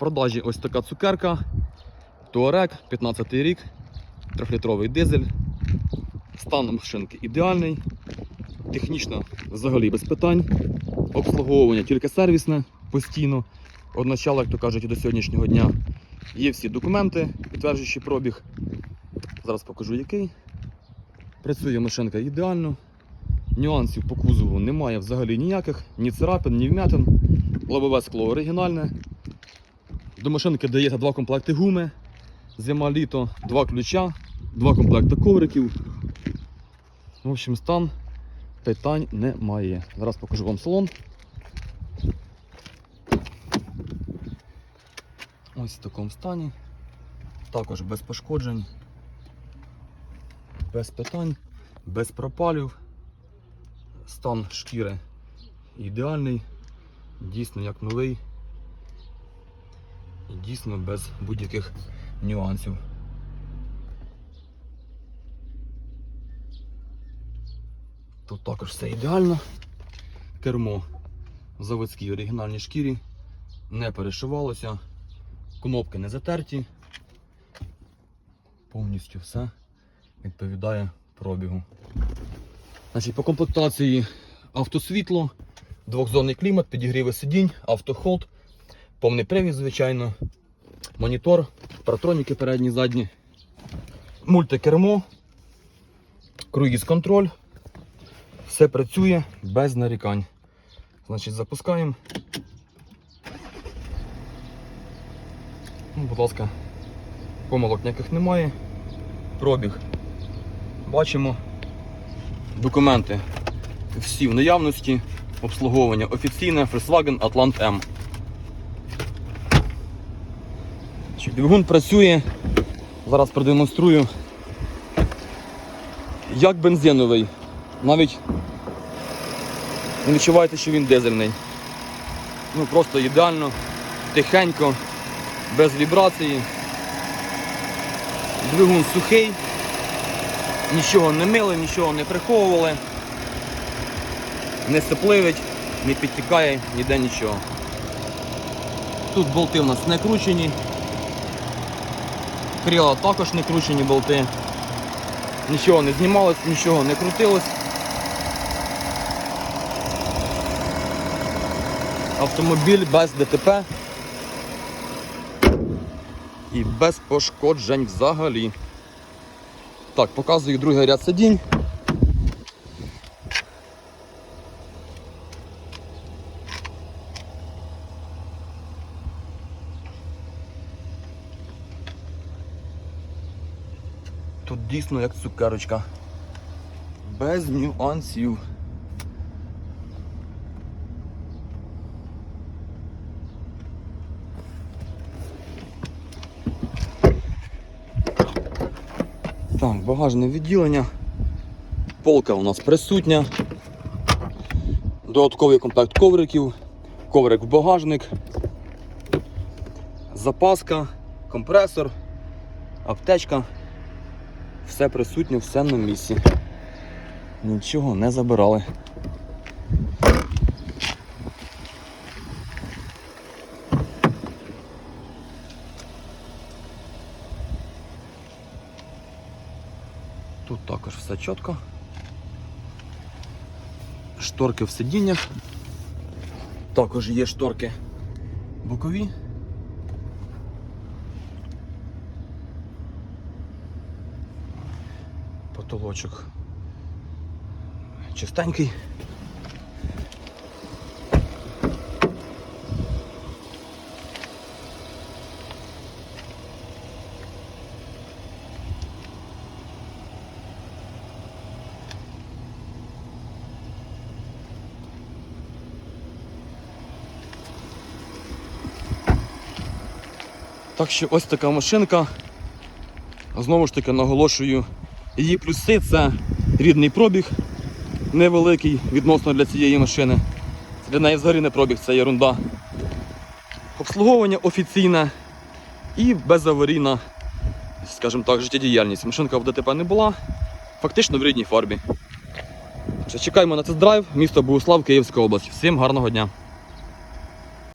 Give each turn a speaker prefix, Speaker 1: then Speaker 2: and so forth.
Speaker 1: продажі ось така цукерка. Туарек, 15 рік, 3-літровий дизель. Стан машинки ідеальний. Технічно взагалі без питань. Обслуговування тільки сервісне постійно. Одначало, як то кажуть, і до сьогоднішнього дня. Є всі документи, підтверджуючи пробіг. Зараз покажу який. Працює машинка ідеально. Нюансів по кузову немає взагалі ніяких, ні царапин, ні вмятин. Лобове скло оригінальне. До машинки дається два комплекти гуми. Зима літо, два ключа, два комплекти ковриків. В общем, стан питань немає. Зараз покажу вам салон. Ось в такому стані. Також без пошкоджень, без питань, без пропалів. Стан шкіри ідеальний, дійсно як новий і дійсно без будь-яких нюансів. Тут також все ідеально. Кермо в заводській оригінальній шкірі, не перешивалося, кнопки не затерті. Повністю все відповідає пробігу. Значить, по комплектації автосвітло, двохзонний клімат, підігріви сидінь, автохолд, повний привід, звичайно, монітор, паратроніки передні, задні, мультикермо, круїз контроль. Все працює без нарікань. Значить, запускаємо. Ну, будь ласка, помилок ніяких немає. Пробіг. Бачимо. Документи всі в наявності. Обслуговування офіційне Volkswagen Atlant M. Значить, Двигун працює. Зараз продемонструю. Як бензиновий. Навіть не відчуваєте, що він дизельний. Ну просто ідеально, тихенько, без вібрації. Двигун сухий, нічого не мили, нічого не приховували, не сипливить, не підтікає, ніде нічого. Тут болти у нас не кручені. Крила також не кручені болти. Нічого не знімалось, нічого не крутилось. Автомобіль без ДТП і без пошкоджень взагалі. Так, показую другий ряд сидінь. Тут дійсно як цукерочка. Без нюансів. Так, багажне відділення. Полка у нас присутня. Додатковий комплект ковриків, коврик в багажник, запаска, компресор, аптечка. Все присутнє, все на місці. Нічого не забирали. Тут також все чітко. Шторки в сидіннях. Також є шторки бокові. Потолочок чистенький. Так що ось така машинка. Знову ж таки наголошую, її плюси це рідний пробіг, невеликий відносно для цієї машини. Для неї взагалі не пробіг, це ерунда. Обслуговування офіційне і безаварійна, скажімо так, життєдіяльність. Машинка в ДТП не була, фактично в рідній фарбі. Чекаємо на тест-драйв, місто Богуслав, Київська область. Всім гарного дня!